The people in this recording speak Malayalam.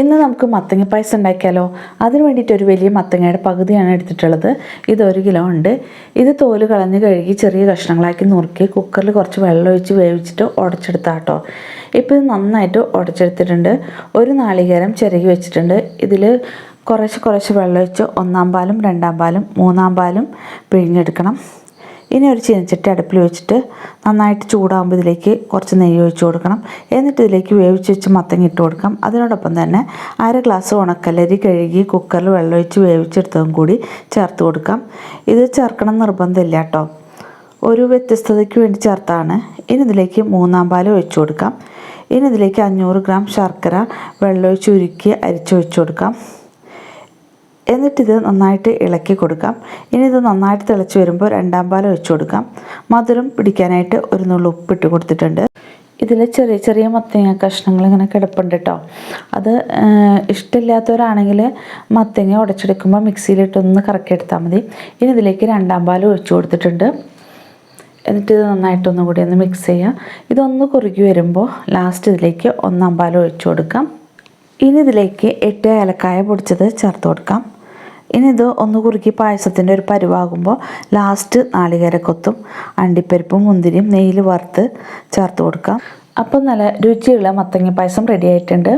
ഇന്ന് നമുക്ക് മത്തങ്ങ പായസം ഉണ്ടാക്കിയാലോ? അതിന് വേണ്ടിയിട്ട് ഒരു വലിയ മത്തങ്ങയുടെ പകുതിയാണ് എടുത്തിട്ടുള്ളത്. ഇത് ഒരു കിലോ ഉണ്ട്. ഇത് തോൽ കളഞ്ഞ് കഴുകി ചെറിയ കഷ്ണങ്ങളാക്കി നുറുക്കി കുക്കറിൽ കുറച്ച് വെള്ളം ഒഴിച്ച് വേവിച്ചിട്ട് ഉടച്ചെടുത്താട്ടോ ഇപ്പോൾ ഇത് നന്നായിട്ട് ഉടച്ചെടുത്തിട്ടുണ്ട്. ഒരു നാളികേരം ചിരകി വെച്ചിട്ടുണ്ട്. ഇതിൽ കുറച്ച് കുറച്ച് വെള്ളം ഒഴിച്ച് ഒന്നാം പാലും രണ്ടാം പാലും മൂന്നാം പാലും പിഴിഞ്ഞെടുക്കണം. ഇനി ഒരു ചീനച്ചട്ടി അടുപ്പിൽ വെച്ചിട്ട് നന്നായിട്ട് ചൂടാകുമ്പോൾ ഇതിലേക്ക് കുറച്ച് നെയ്യ് ഒഴിച്ച് കൊടുക്കണം. എന്നിട്ട് ഇതിലേക്ക് വേവിച്ച് വെച്ച് മത്തങ്ങ ഇട്ട് കൊടുക്കാം. അതിനോടൊപ്പം തന്നെ അര ഗ്ലാസ് ഉണക്കലരി കഴുകി കുക്കറിൽ വെള്ളമൊഴിച്ച് വേവിച്ചെടുത്തതും കൂടി ചേർത്ത് കൊടുക്കാം. ഇത് ചേർക്കണം നിർബന്ധമില്ല കേട്ടോ. ഒരു വ്യത്യസ്തതയ്ക്ക് വേണ്ടി ചേർത്താണ്. ഇനി ഇതിലേക്ക് മൂന്നാം പാൽ ഒഴിച്ചു കൊടുക്കാം. ഇനി ഇതിലേക്ക് അഞ്ഞൂറ് ഗ്രാം ശർക്കര വെള്ളമൊഴിച്ച് ഉരുക്കി അരിച്ചൊഴിച്ചു കൊടുക്കാം. എന്നിട്ടിത് നന്നായിട്ട് ഇളക്കി കൊടുക്കാം. ഇനി ഇത് നന്നായിട്ട് തിളച്ച് വരുമ്പോൾ രണ്ടാം പാൽ ഒഴിച്ചു കൊടുക്കാം. മധുരം പിടിക്കാനായിട്ട് ഒരു നുള്ളു ഉപ്പിട്ട് കൊടുത്തിട്ടുണ്ട്. ഇതിൽ ചെറിയ ചെറിയ മത്തങ്ങ കഷ്ണങ്ങൾ ഇങ്ങനെ കിടപ്പുണ്ട് കേട്ടോ അത് ഇഷ്ടമില്ലാത്തവരാണെങ്കിൽ മത്തങ്ങ ഉടച്ചെടുക്കുമ്പോൾ മിക്സിയിലിട്ടൊന്ന് കറക്കിയെടുത്താൽ മതി. ഇനി ഇതിലേക്ക് രണ്ടാം പാൽ ഒഴിച്ചു കൊടുത്തിട്ടുണ്ട്. എന്നിട്ട് ഇത് നന്നായിട്ടൊന്നും കൂടി ഒന്ന് മിക്സ് ചെയ്യുക ഇതൊന്ന് കുറുകി വരുമ്പോൾ ലാസ്റ്റ് ഇതിലേക്ക് ഒന്നാം പാൽ ഒഴിച്ചു കൊടുക്കാം. ഇനി ഇതിലേക്ക് എട്ട് ഏലക്കായ പൊടിച്ചത് ചേർത്ത് കൊടുക്കാം. ഇനി ഒന്ന് കുറുക്കി പായസത്തിന്റെ ഒരു പരുവാകുമ്പോൾ ലാസ്റ്റ് നാളികേരക്കൊത്തും അണ്ടിപ്പരിപ്പും മുന്തിരിയും നെയ്യിൽ വറുത്ത് ചേർത്ത് കൊടുക്കാം. അപ്പം നല്ല രുചിയുള്ള മത്തങ്ങ പായസം റെഡി ആയിട്ടുണ്ട്.